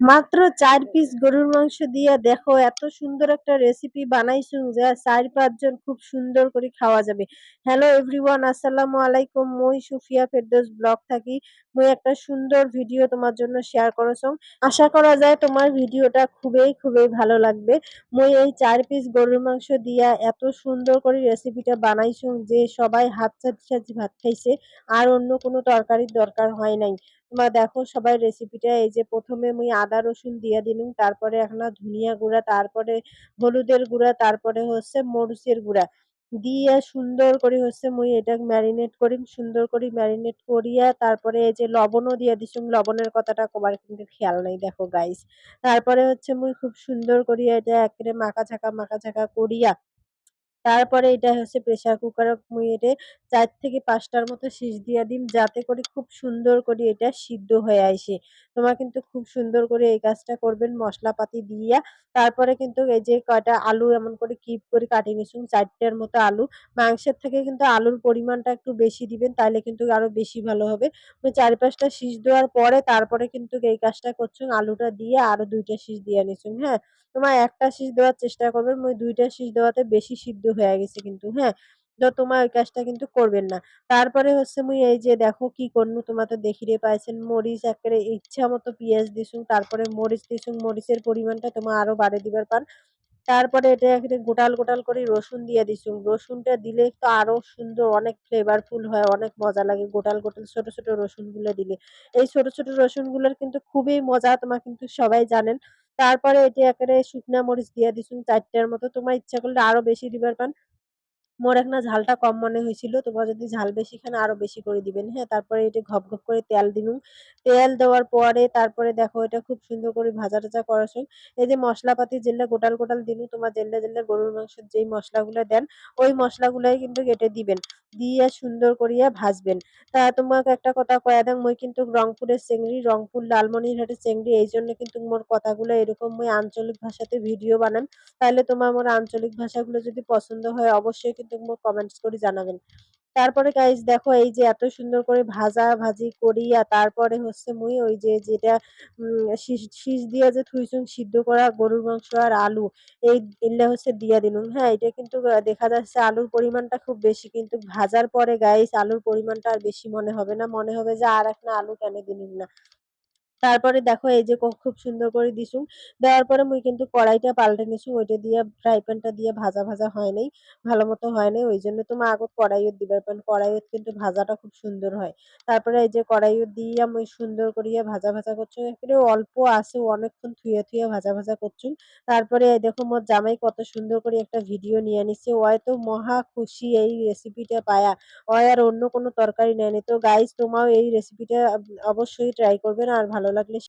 মাত্র চার পিস গরুর মাংস দিয়া দেখো, এত সুন্দর একটা রেসিপি বানাইছুং যা ৪-৫ জন খুব সুন্দর করে খাওয়া যাবে। হ্যালো এভরিওয়ান আসসালামু আলাইকুম মুই সুফিয়া ফেরদোস ব্লগ থাকি মুই একটা সুন্দর ভিডিও তোমার জন্য শেয়ার করছং আশা করা যায় তোমার ভিডিওটা খুবই খুবই ভালো লাগবে মুই এই চার পিস গরুর মাংস দিয়া এত সুন্দর করে রেসিপিটা বানাইছুং যে সবাই হাত চাটি চাটি ভাত খাইছে, আর অন্য কোনো তরকারির দরকার হয় নাই। তোমরা দেখো সবাই রেসিপিটা এই যে প্রথমে মুই আদা, রসুন দিয়া দিলুম তারপরে এখানে ধনিয়া গুঁড়া, তারপরে হলুদের গুঁড়া, তারপরে হচ্ছে মরিচের গুঁড়া। দিয়া সুন্দর করে হচ্ছে মুই এটা ম্যারিনেট করিম, সুন্দর করে ম্যারিনেট করিয়া তারপরে এই যে লবণও দিয়া দিছুম লবণের কথাটা কবার কিন্তু খেয়াল নাই, দেখো গাইস তারপরে হচ্ছে মুই খুব সুন্দর করিয়া এটা একেবারে মাখা ঝাঁকা মাখা ঝাঁকা করিয়া তারপরে এটা হচ্ছে প্রেসার কুকারত মুই এটে ৪ থেকে পাঁচটার মতো সিস দিয়া দিম যাতে করে খুব সুন্দর করে এটা সিদ্ধ হয়ে আসে তোমরা কিন্তু খুব সুন্দর করে এই কাজটা করবেন মশলাপাতি দিয়া তারপরে কিন্তু এই যে কয়টা আলু এমন করে কিপ করে কাটি নিছুম ৪ টের মতো আলু। মাংসের থেকে কিন্তু আলুর পরিমাণটা একটু বেশি দিবেন তাইলে কিন্তু আরও বেশি ভালো হবে। ওই ৪-৫ টা দেওয়ার পরে তারপরে কিন্তু এই কাজটা করছুম আলুটা দিয়ে আরও ২ টা দিয়ে নিছুম, হ্যাঁ? তোমরা ১ টা সিস দেওয়ার চেষ্টা করবেন মুই ২ টা সিস দেওয়াতে বেশি সিদ্ধ হইয়া গেছে কিন্তু, হ্যাঁ? তো তোমার ওই কাজটা কিন্তু করবেন না। তারপরে হচ্ছে মুই এই যে দেখো কি করনু তোমরা তো দেখিরে পাইছেন মরিচ এক্কেরে ইচ্ছা মতো পেঁয়াজ দিছুম তারপরে মরিচ দিছুম মরিচের পরিমাণটা তোমার আরও বাড়ে দিবার পার। তারপরে এটা একেবারে গোটাল গোটাল করে রসুন দিয়ে দিছুম। রসুনটা দিলে তো আরও সুন্দর অনেক ফ্লেভারফুল হয় অনেক মজা লাগে গোটাল গোটাল ছোট ছোট রসুনগুলা দিলে। এই ছোট ছোট রসুনগুলার কিন্তু খুবই মজা তোমার কিন্তু সবাই জানেন। তারপরে এটি একেবারে শুকনা মরিচ দিয়া দিছুম ৪ টের মতো তোমার ইচ্ছা করলে আরও বেশি দিবার পান। মোর এখানে ঝালটা কম মনে হয়েছিল তোমরা যদি ঝাল বেশি খান আরও বেশি করে দিবেন, হ্যাঁ? তারপরে এটা ঘপ ঘপ করে তেল দিলুম। তেল দেওয়ার পরে তারপরে দেখো এটা খুব সুন্দর করে ভাজা-টাজা করছুম। এই যে মশলাপাতি যেগুলা গোটাল গোটাল দিনু তোমার যেগুলা যেগুলা গরুর মাংসের যেই মসলাগুলা দেন ওই মসলাগুলাই কিন্তু কেটে দিবেন। দিয়ে সুন্দর করিয়া ভাজবেন। তা তোমাকে একটা কথা কয়া দেং মই কিন্তু রংপুরের চেংড়ি রংপুর লালমনিরহাটের চেংড়ি এই জন্য কিন্তু মোর কথাগুলো এরকম মুই আঞ্চলিক ভাষাতে ভিডিও বানাম। তাহলে তোমার মোর আঞ্চলিক ভাষাগুলো যদি পছন্দ হয় অবশ্যই কিন্তু মোক কমেন্টস করে জানাবেন। তারপরে গাইস দেখো এই যে এত সুন্দর করে ভাজা-ভাজি করিয়া তারপরে হচ্ছে মুই ওই যে যেটা সিস দিয়া যে থুইছুম সিদ্ধ করা গরুর মাংস আর আলু এই এগুলা হচ্ছে দিয়া দিলুম, হ্যাঁ? এটা কিন্তু দেখা যাচ্ছে আলুর পরিমাণটা খুব বেশি কিন্তু ভাজার পরে গাইস আলুর পরিমাণটা আর বেশি মনে হবে না। মনে হবে যে আর এখানে আলু কেন দিলুম না। তারপরে দেখো এই যে খুব সুন্দর করে দিছুম। দেওয়ার পরে মুই কিন্তু কড়াইটা পাল্টে নিছুম ওইটা দিয়া ফ্রাই প্যানটা দিয়ে ভাজা ভাজা হয় নাই। ভালো মতো হয় নাই। ওই জন্য তোমার আগত কড়াইয়ত দিবার পান। কড়াইয়ত কিন্তু ভাজাটা খুব সুন্দর হয়। তারপরে এই যে কড়াইয়ত দিয়ে মুই সুন্দর করিয়া ভাজা ভাজা করছুম। একেবারে অল্প আঁচে অনেকক্ষণ থুয়ে থুয়ে ভাজা ভাজা করছুম। তারপরে দেখো মোর জামাই কত সুন্দর করে একটা ভিডিও নিয়ে নিছে। ওয় তো মহা খুশি এই রেসিপিটা পায়া। ওয় আর অন্য কোনো তরকারি নেয়নি। তো গাইস তোমরাও এই রেসিপিটা অবশ্যই ট্রাই করবেন আর ভালো লাগলে